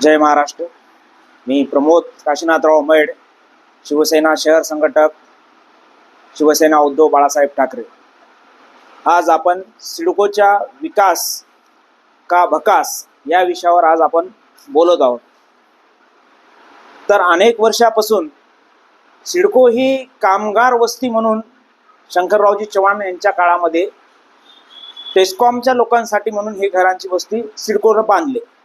जय महाराष्ट्र. मी प्रमोद काशीनाथराव मैड शिवसेना शहर संघटक शिवसेना उद्धव बाळासाहेब ठाकरे. आज आपण सिडकोच्या विकास का भकास या विषयावर आज आपण बोलत आहोत. तर अनेक वर्षापासून सिडको ही कामगार वस्ती म्हणून शंकररावजी चव्हाण यांच्या काळामध्ये टेस्कॉमच्या लोकांसाठी म्हणून ही घरांची वस्ती सिडकोनं बांधले.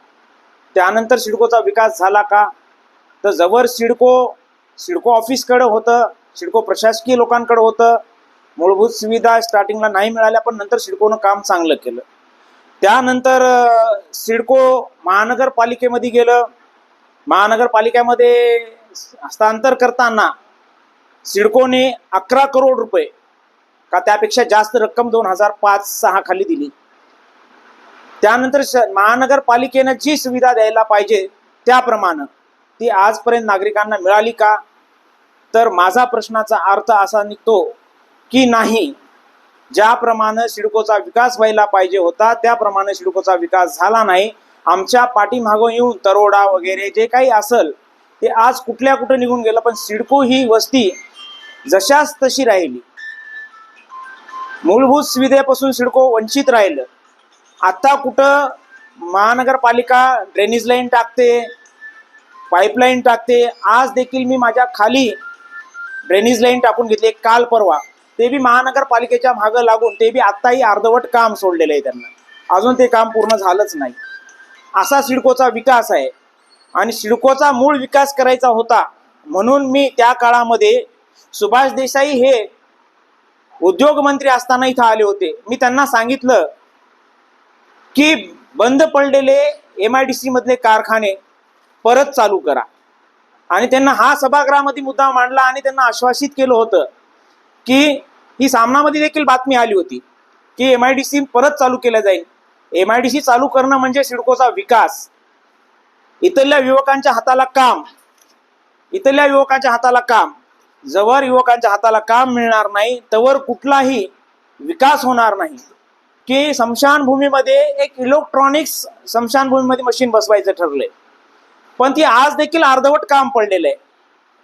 त्यानंतर सिडकोचा विकास झाला का? तर जवळ सिडको सिडको ऑफिसकडं होतं सिडको प्रशासकीय लोकांकडं होतं. मूलभूत सुविधा स्टार्टिंगला नाही मिळाल्या पण नंतर सिडकोनं काम चांगलं केलं. त्यानंतर सिडको महानगरपालिकेमध्ये गेलं. महानगरपालिकेमध्ये हस्तांतर करताना सिडकोने अकरा करोड रुपये का त्यापेक्षा जास्त रक्कम दोन हजार पाच सहा खाली दिली. त्यानंतर श- महानगरपालिकेनं जी सुविधा द्यायला पाहिजे त्याप्रमाणे. ती आजपर्यंत नागरिकांना मिळाली का? तर माझा प्रश्नाचा अर्थ असा निघतो की नाही. ज्याप्रमाणे सिडकोचा विकास व्हायला पाहिजे होता त्याप्रमाणे सिडकोचा विकास झाला नाही. आमच्या पाठीमागं येऊन तरोडा वगैरे जे काही असल ते आज कुठल्या कुठं निघून गेलं पण सिडको ही वस्ती जशाच तशी राहिली. मूलभूत सुविधेपासून सिडको वंचित राहिलं. आता कुठं महानगरपालिका ड्रेनेज लाईन टाकते पाईपलाईन टाकते आज देखील मी माझ्या खाली ड्रेनेज लाईन टाकून घेतली काल परवा. ते बी महानगरपालिकेच्या मागं लागून ते बी आत्ताही अर्धवट काम सोडलेलं आहे त्यांना. अजून ते काम पूर्ण झालंच नाही. असा सिडकोचा विकास आहे. आणि सिडकोचा मूळ विकास करायचा होता म्हणून मी त्या काळामध्ये सुभाष देसाई हे उद्योगमंत्री असताना इथं आले होते. मी त्यांना सांगितलं की बंद पडलेले एम आय डी सी मधले कारखाने परत चालू करा. आणि त्यांना हा सभागृहामध्ये मुद्दा मांडला आणि त्यांना आश्वासित केलं होतं की ही सामनामध्ये देखील बातमी आली होती की एम आय डी सी परत चालू केलं जाईल. एम आय डी सी चालू करणं म्हणजे सिडकोचा विकास. इथल्या युवकांच्या हाताला काम. इथल्या युवकांच्या हाताला काम. जवळ युवकांच्या हाताला काम मिळणार नाही तवर कुठलाही विकास होणार नाही. की स्मशानभूमीमध्ये एक इलेक्ट्रॉनिक्स स्मशानभूमीमध्ये मशीन बसवायचं ठरलंय. पण ती आज देखील अर्धवट काम पडलेलं आहे.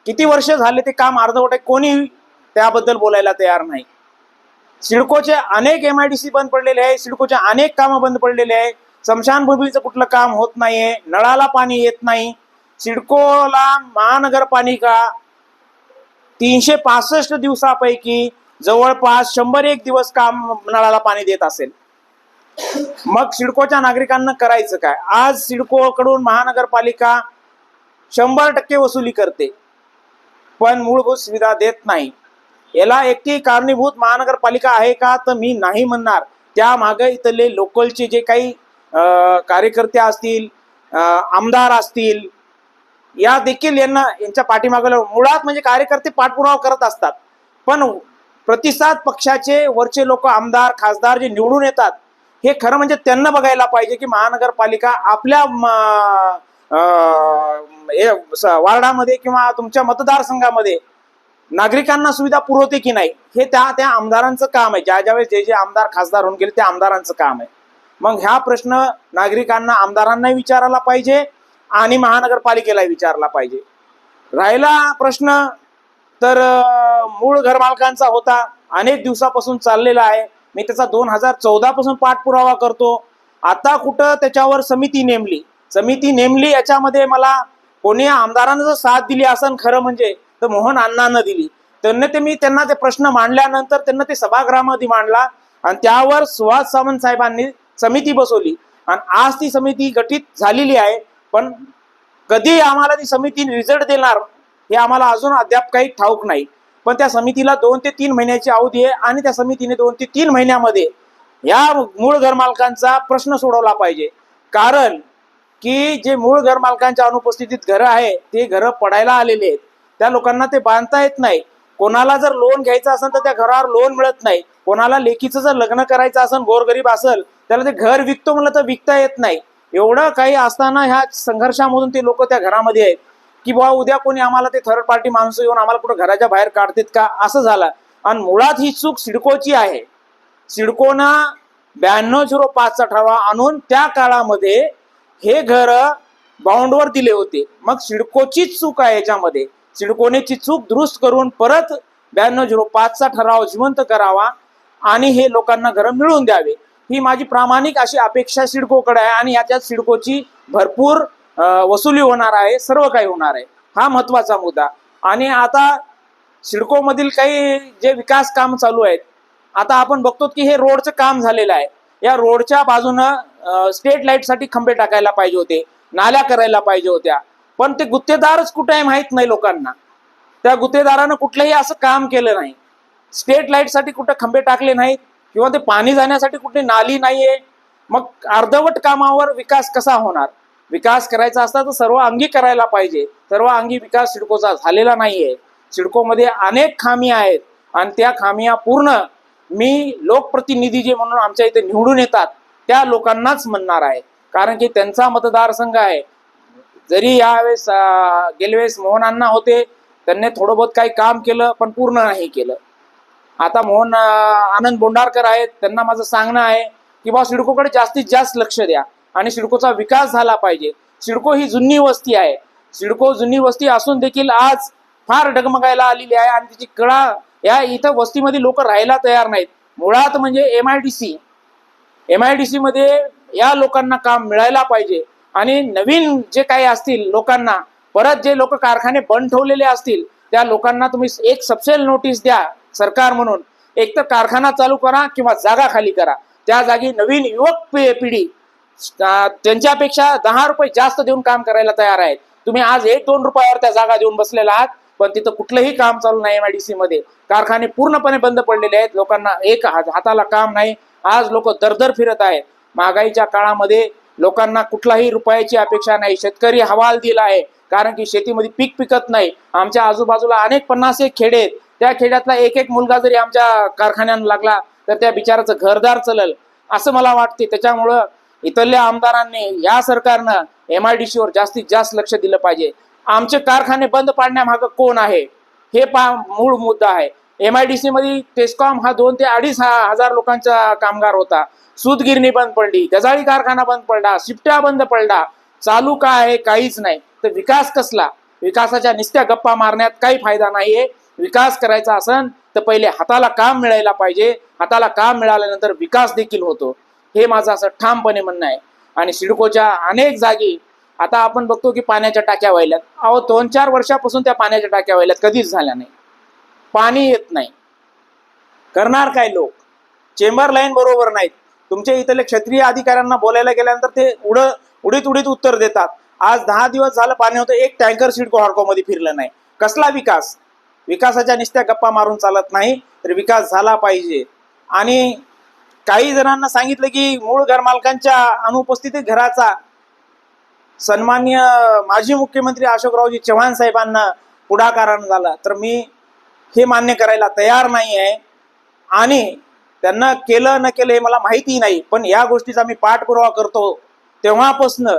किती वर्ष झाले ते काम अर्धवट आहे कोणी त्याबद्दल बोलायला तयार नाही. सिडकोचे अनेक एम आय डी सी बंद पडलेले आहे सिडकोचे अनेक कामं बंद पडलेले आहे. स्मशानभूमीचं कुठलं काम होत नाहीये नळाला पाणी येत नाही. सिडकोला महानगरपालिका तीनशे पासष्ट दिवसापैकी जवळपास शंभर एक दिवस काम नळाला पाणी देत असेल. मग सिडकोच्या नागरिकांना करायचं काय? आज सिडकोकडून महानगरपालिका शंभर टक्के वसुली करते पण मूलभूत सुविधा देत नाही. याला एकटी कारणीभूत महानगरपालिका आहे का? तर मी नाही म्हणणार. त्या मागे इथले लोकलचे जे काही अं, कार्यकर्ते असतील आमदार असतील या देखील यांना यांच्या पाठीमागे मुळात म्हणजे कार्यकर्ते पाठपुरावा करत असतात. पण प्रतिसाद पक्षाचे वरचे लोक आमदार खासदार जे निवडून येतात हे खरं म्हणजे त्यांना बघायला पाहिजे की महानगरपालिका आपल्या म- हे स- वार्डामध्ये किंवा तुमच्या मतदारसंघामध्ये नागरिकांना सुविधा पुरवते की नाही हे त्या त्या आमदारांचं काम आहे. ज्या ज्यावेळेस जे जे आमदार खासदार होऊन गेले त्या आमदारांचं काम आहे. मग ह्या प्रश्न नागरिकांना आमदारांनाही विचारायला पाहिजे आणि महानगरपालिकेला विचारला पाहिजे. राहिला प्रश्न तर मूळ घरमालकांचा होता अनेक दिवसापासून चाललेला आहे. मी त्याचा दोन हजार चौदा पासून पाठपुरावा करतो. आता कुठं त्याच्यावर समिती नेमली? समिती नेमली याच्यामध्ये मला कोणी आमदारांना जर साथ दिली असन खरं म्हणजे तर मोहन अण्णांना दिली. त्यांना ते मी त्यांना ते प्रश्न मांडल्यानंतर त्यांना ते सभागृहामध्ये मांडला आणि त्यावर सुहास सावंत साहेबांनी समिती बसवली. आणि आज ती समिती गठीत झालेली आहे पण कधी आम्हाला ती समिती रिझल्ट देणार हे आम्हाला अजून अद्याप काही ठाऊक नाही. पण त्या समितीला दोन ते तीन महिन्याची अवधी आहे आणि त्या समितीने दोन ते तीन महिन्यामध्ये या मूळ घरमालकांचा प्रश्न सोडवला पाहिजे. कारण की जे मूळ घरमालकांच्या अनुपस्थितीत घरं आहे ते घरं पडायला आलेले आहेत. त्या लोकांना ते बांधता येत नाही. कोणाला जर लोन घ्यायचं असेल तर त्या घरावर लोन मिळत नाही. कोणाला लेखीचं जर लग्न करायचं असेल गोरगरीब असेल त्याला ते घर विकतो म्हणलं तर विकता येत नाही. एवढं काही असताना ह्या संघर्षामधून ते लोक त्या घरामध्ये आहेत. की बाबा उद्या कोणी आम्हाला ते थर्ड पार्टी माणसं येऊन आम्हाला कुठं घराच्या बाहेर काढतात का? असं झालं. आणि मुळात ही चूक सिडकोची आहे. सिडकोनं ब्याण्णव झिरो पाचचा ठराव आणून त्या काळामध्ये हे घर बाउंडवर दिले होते. मग सिडकोचीच चूक आहे याच्यामध्ये. सिडकोनेची चूक दुरुस्त करून परत ब्याण्णव झिरो पाचचा ठराव जिवंत करावा आणि हे लोकांना घरं मिळवून द्यावे. ही माझी प्रामाणिक अशी अपेक्षा सिडकोकडे आहे आणि याच्यात सिडकोची भरपूर वसुली होणार आहे सर्व काही होणार आहे. हा महत्त्वाचा मुद्दा. आणि आता सिडकोमधील काही जे विकास काम चालू आहेत आता आपण बघतो की हे रोडचं काम झालेलं आहे. या रोडच्या बाजूनं स्टेट लाईटसाठी खंबे टाकायला पाहिजे होते नाल्या करायला पाहिजे होत्या. पण ते गुत्तेदारच कुठे आहे माहीत नाही लोकांना. त्या गुत्तेदारानं कुठलंही असं काम केलं नाही. स्टेट लाईटसाठी कुठे खंबे टाकले नाहीत किंवा ते पाणी जाण्यासाठी कुठे नाली नाहीये. मग अर्धवट कामावर विकास कसा होणार? विकास करायचा असता तर सर्व अंगी करायला पाहिजे. सर्व अंगी विकास सिडकोचा झालेला नाहीये. सिडकोमध्ये अनेक खामी आहेत आणि त्या खामिया पूर्ण मी लोकप्रतिनिधी जे म्हणून आमच्या इथे निवडून येतात त्या लोकांनाच म्हणणार आहे. कारण की त्यांचा मतदारसंघ आहे. जरी यावेळेस गेल्यावेळेस मोहनांना होते त्यांनी थोडं बहुत काही काम केलं पण पूर्ण नाही केलं. आता मोहन आनंद बोंडारकर आहेत त्यांना माझं सांगणं आहे की बा सिडकोकडे जास्तीत जास्त लक्ष द्या. आणि सिडकोचा विकास झाला पाहिजे. सिडको ही जुनी वस्ती आहे. सिडको जुनी वस्ती असून देखील आज फार डगमगायला आलेली आहे आणि तिची कळा या इथं वस्तीमध्ये लोक राहायला तयार नाहीत. मुळात म्हणजे M I D C M I D C मध्ये या लोकांना काम मिळायला पाहिजे. आणि नवीन जे काही असतील लोकांना परत जे लोक कारखाने बंद ठेवलेले असतील त्या लोकांना तुम्ही एक सबसेल नोटीस द्या सरकार म्हणून. एक तर कारखाना चालू करा किंवा जागा खाली करा. त्या जागी नवीन युवक पिढी त्यांच्यापेक्षा दहा रुपये जास्त देऊन काम करायला तयार आहेत. तुम्ही आज एक दोन रुपयावर त्या जागा देऊन बसलेला आहात पण तिथं कुठलंही काम चालू नाही एमआयडीसी मध्ये. कारखाने पूर्णपणे बंद पडलेले आहेत लोकांना एक हाताला काम नाही. आज लोक दरदर फिरत आहेत. महागाईच्या काळामध्ये लोकांना कुठलाही रुपयाची अपेक्षा नाही. शेतकरी हवाल दिला आहे कारण की शेतीमध्ये पीक पिकत नाही. आमच्या आजूबाजूला अनेक पन्नास एक खेडे आहेत. त्या खेड्यातला एक एक मुलगा जरी आमच्या कारखान्यानं लागला तर त्या बिचाराचं घरदार चलल असं मला वाटते. त्याच्यामुळं इथल्या आमदारांनी या सरकारनं एम आय डी सीवर जास्तीत जास्त लक्ष दिलं पाहिजे. आमचे कारखाने बंद पाडण्यामागं कोण आहे? हे पा मूळ मुद्दा आहे. एम आय डी सी मध्ये टेस्कॉम हा दोन ते अडीच हजार लोकांचा कामगार होता. सूतगिरणी बंद पडली गजाळी कारखाना बंद पडला शिफ्ट्या बंद पडला. चालू काय आहे काहीच नाही. तर विकास कसला? विकासाच्या निस्त्या गप्पा मारण्यात काही फायदा नाहीये. विकास करायचा असन तर पहिले हाताला काम मिळायला पाहिजे. हाताला काम मिळाल्यानंतर विकास देखील होतो. हे माझं असं ठामपणे म्हणणं आहे. आणि सिडकोच्या अनेक जागी आता आपण बघतो की पाण्याच्या टाक्या व्हायल्यात. अहो दोन चार वर्षापासून त्या पाण्याच्या टाक्या व्हायल्यात. कधीच झाल्या नाही. पाणी येत नाही. करणार काय लोक? चेंबर लाईन बरोबर नाहीत. तुमच्या इथले क्षत्रिय अधिकाऱ्यांना बोलायला गेल्यानंतर ते उड उडीत उडीत उत्तर देतात. आज दहा दिवस झालं पाणी होतं. एक टँकर सिडको हॉडकोमध्ये फिरलं नाही. कसला विकास? विकासाच्या निस्त्या गप्पा मारून चालत नाही. तर विकास झाला पाहिजे. आणि काही जणांना सांगितलं की मूळ घरमालकांच्या अनुपस्थितीत घराचा सन्मान्य माजी मुख्यमंत्री अशोकरावजी चव्हाण साहेबांना पुढाकारानं झाला. तर मी हे मान्य करायला तयार नाही आहे. आणि त्यांना केलं न केलं हे मला माहिती नाही. पण या गोष्टीचा मी पाठपुरावा करतो. तेव्हापासनं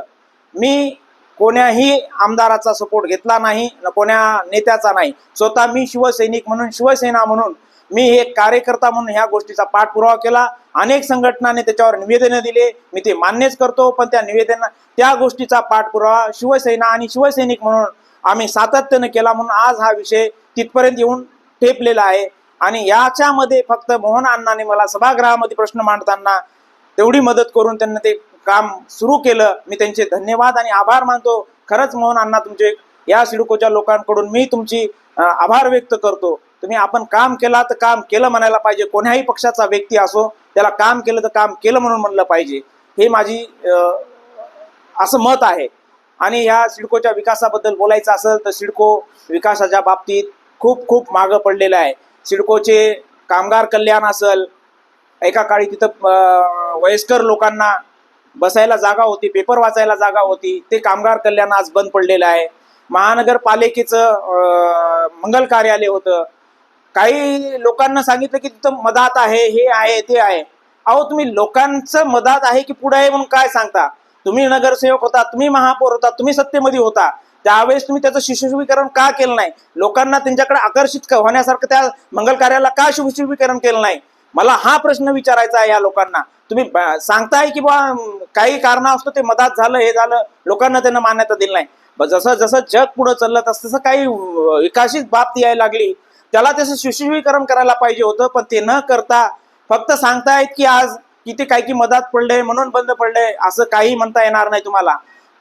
मी कोण्याही आमदाराचा सपोर्ट घेतला नाही न कोण्या नेत्याचा नाही. स्वतः मी शिवसैनिक म्हणून शिवसेना म्हणून मी एक कार्यकर्ता म्हणून ह्या गोष्टीचा पाठपुरावा केला. अनेक संघटनाने त्याच्यावर निवेदनं दिले. मी ते मान्यच करतो पण त्या निवेदन त्या गोष्टीचा पाठपुरावा शिवसेना आणि शिवसैनिक म्हणून आम्ही सातत्यानं केला म्हणून आज हा विषय तिथपर्यंत येऊन ठेपलेला आहे. आणि याच्यामध्ये फक्त मोहन अण्णाने मला सभागृहामध्ये प्रश्न मांडताना तेवढी मदत करून त्यांना ते काम सुरू केलं. मी त्यांचे धन्यवाद आणि आभार मानतो. खरंच मोहन अण्णा तुमचे या सिडकोच्या लोकांकडून मी तुमची आभार व्यक्त करतो. तुम्ही आपण काम केला तर काम केलं म्हणायला पाहिजे. कोण्याही पक्षाचा व्यक्ती असो त्याला काम केलं तर काम केलं म्हणून म्हणलं पाहिजे. हे माझी असं मत आहे. आणि या सिडकोच्या विकासाबद्दल बोलायचं असेल तर सिडको विकासाच्या बाबतीत खूप खूप मागं पडलेलं आहे. सिडकोचे कामगार कल्याण असेल एका काळी तिथं वयस्कर लोकांना बसायला जागा होती पेपर वाचायला जागा होती ते कामगार कल्याण आज बंद पडलेलं आहे. महानगरपालिकेचं मंगल कार्यालय होतं. काही लोकांना सांगितलं की तिथं मदात आहे हे आहे ते आहे. अहो तुम्ही लोकांचं मदात आहे की पुढे आहे म्हणून काय सांगता? तुम्ही नगरसेवक होता तुम्ही महापौर होता तुम्ही सत्तेमध्ये होता. त्यावेळेस तुम्ही त्याचं शिशुशीकरण का केलं नाही? लोकांना त्यांच्याकडे आकर्षित होण्यासारखं त्या मंगल कार्याला का शिशुशीकरण केलं नाही? मला हा प्रश्न विचारायचा आहे या लोकांना. तुम्ही ब- सांगताय की बा काही कारण असतो ते मधात झालं हे झालं लोकांना त्यांना मान्यता दिली नाही. जसं जसं जग पुढे चाललं तसं तसं काही विकासित बाब यायला लागली. त्याला त्याचं सुशोभीकरण करायला पाहिजे होतं पण ते न करता फक्त सांगतायत की आज किती काय की मधात पडले म्हणून बंद पडले असं काही म्हणता येणार नाही तुम्हाला.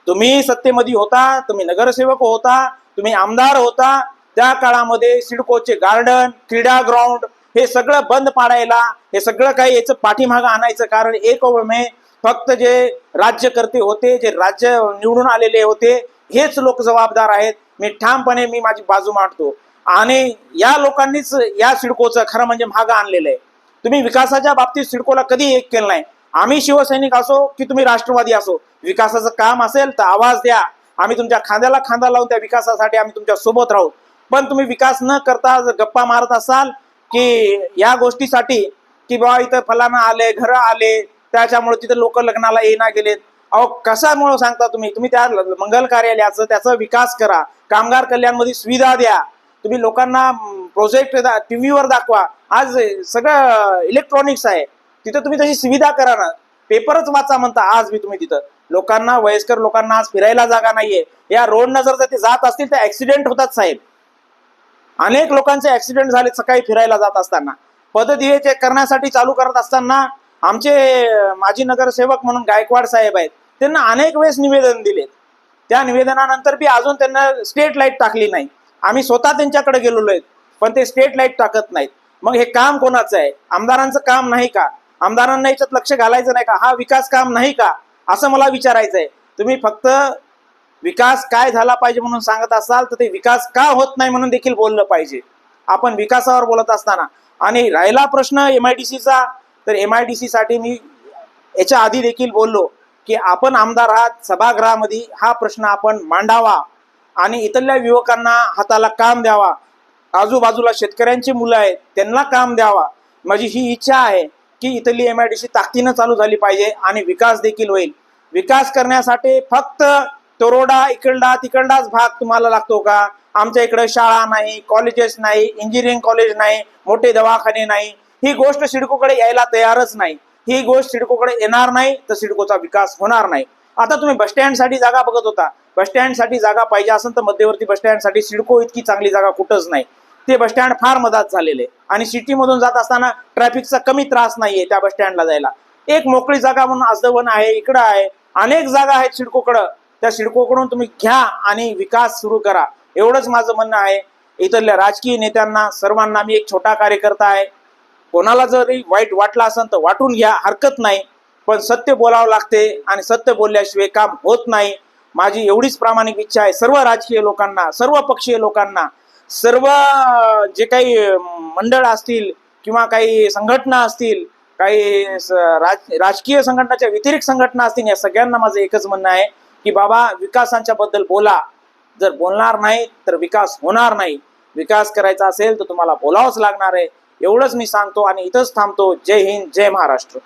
तुम्ही सत्तेमध्ये होता तुम्ही नगरसेवक होता तुम्ही आमदार होता त्या काळामध्ये सिडकोचे गार्डन क्रीडा ग्राउंड हे सगळं बंद पाडायला हे सगळं काही याचं पाठीमागं आणायचं कारण एक मे फक्त जे राज्यकर्ते होते जे राज्य निवडून आलेले होते हेच लोक जबाबदार आहेत. मी ठामपणे मी माझी बाजू मांडतो. आणि या लोकांनीच या सिडकोचं खरं म्हणजे मागं आणलेलं आहे. तुम्ही विकासाच्या बाबतीत सिडकोला कधी एक केलं नाही. आम्ही शिवसैनिक असो की तुम्ही राष्ट्रवादी असो विकासाचं काम असेल तर आवाज द्या. आम्ही तुमच्या खांद्याला खांदा लावून त्या विकासासाठी आम्ही तुमच्यासोबत राहू. पण तुम्ही विकास न करता जर गप्पा मारत असाल की या गोष्टीसाठी की बाबा इथं फलाना आले घरं आले त्याच्यामुळे तिथे लोक लग्नाला येणार गेलेत. अहो कशामुळे सांगता तुम्ही? तुम्ही त्या मंगल कार्यालयाचं त्याचा विकास करा. कामगार कल्याणमध्ये सुविधा द्या. तुम्ही लोकांना प्रोजेक्ट टीव्हीवर दाखवा. आज सगळं इलेक्ट्रॉनिक्स आहे. तिथं तुम्ही तशी सुविधा करा ना. पेपरच वाचा म्हणता आज मी तुम्ही तिथं. लोकांना वयस्कर लोकांना आज फिरायला जागा नाहीये. या रोडनं जर ते जात असतील तर ऍक्सिडेंट होतात साहेब. अनेक लोकांचे ऍक्सिडेंट झाले सकाळी फिरायला जात असताना. पददिवे चेक करण्यासाठी चालू करत असताना आमचे माजी नगरसेवक म्हणून गायकवाड साहेब आहेत त्यांना अनेक वेळेस निवेदन दिलेत. त्या निवेदनानंतर बी अजून त्यांना स्टेट लाइट टाकली नाही. आम्ही स्वतः त्यांच्याकडे गेलेलो आहेत पण ते स्टेट लाइट टाकत नाहीत. मग हे काम कोणाचं आहे? आमदारांचं काम नाही का? आमदारांना याच्यात लक्ष घालायचं नाही का? हा विकास काम नाही का? असं मला विचारायचं आहे तुम्ही फक्त विकास काय झाला पाहिजे म्हणून सांगत असाल तर ते विकास का होत नाही म्हणून देखील बोललं पाहिजे. आपण विकासावर बोलत असताना. आणि राहिला प्रश्न एम आय डी सीचा तर एम आय डी सीसाठी मी याच्या आधी देखील बोललो की आपण आमदार आहात सभागृहामध्ये हा प्रश्न आपण मांडावा. आणि इथल्या युवकांना हाताला काम द्यावा. आजूबाजूला शेतकऱ्यांची मुलं आहेत त्यांना काम द्यावा. माझी ही इच्छा आहे की इथली एम आय डी सी ताकदीनं चालू झाली पाहिजे आणि विकास देखील होईल. विकास करण्यासाठी फक्त तोरोडा इकडला तिकडलाच भाग तुम्हाला लागतो का? आमच्या इकडे शाळा नाही कॉलेजेस नाही इंजिनिअरिंग कॉलेज नाही मोठे दवाखाने नाही. ही गोष्ट सिडकोकडे यायला तयारच नाही. ही गोष्ट सिडकोकडे येणार नाही तर सिडकोचा विकास होणार नाही. आता तुम्ही बससाठी जागा बघत होता. बससाठी जागा पाहिजे असेल तर मध्यवर्ती बससाठी सिडको इतकी चांगली जागा कुठंच नाही. ते बस स्टँड फार मधात झालेले आणि सिटीमधून जात असताना ट्रॅफिकचा कमी त्रास नाहीये त्या बस स्टँडला जायला. एक मोकळी जागा म्हणून आजदवन आहे इकडं आहे. अनेक जागा आहेत सिडकोकडं. त्या सिडकोकडून तुम्ही घ्या आणि विकास सुरू करा. एवढंच माझं म्हणणं आहे. इथल्या राजकीय नेत्यांना सर्वांना मी एक छोटा कार्यकर्ता आहे. कोणाला जरी वाईट वाटलं असेल तर वाटून घ्या. हरकत नाही. पण सत्य बोलावं लागते आणि सत्य बोलल्याशिवाय काम होत नाही. माझी एवढीच प्रामाणिक इच्छा आहे. सर्व राजकीय लोकांना सर्व पक्षीय लोकांना सर्व जे काही मंडळ असतील किंवा काही संघटना असतील काही स- राज राजकीय संघटनाच्या व्यतिरिक्त संघटना असतील या सगळ्यांना माझं एकच म्हणणं आहे की बाबा विकासांच्या बद्दल बोला. जर बोलणार नाही तर विकास होणार नाही. विकास करायचा असेल तर तुम्हाला बोलावंच लागणार आहे. एवढंच मी सांगतो आणि इथंच थांबतो. जय हिंद जय महाराष्ट्र.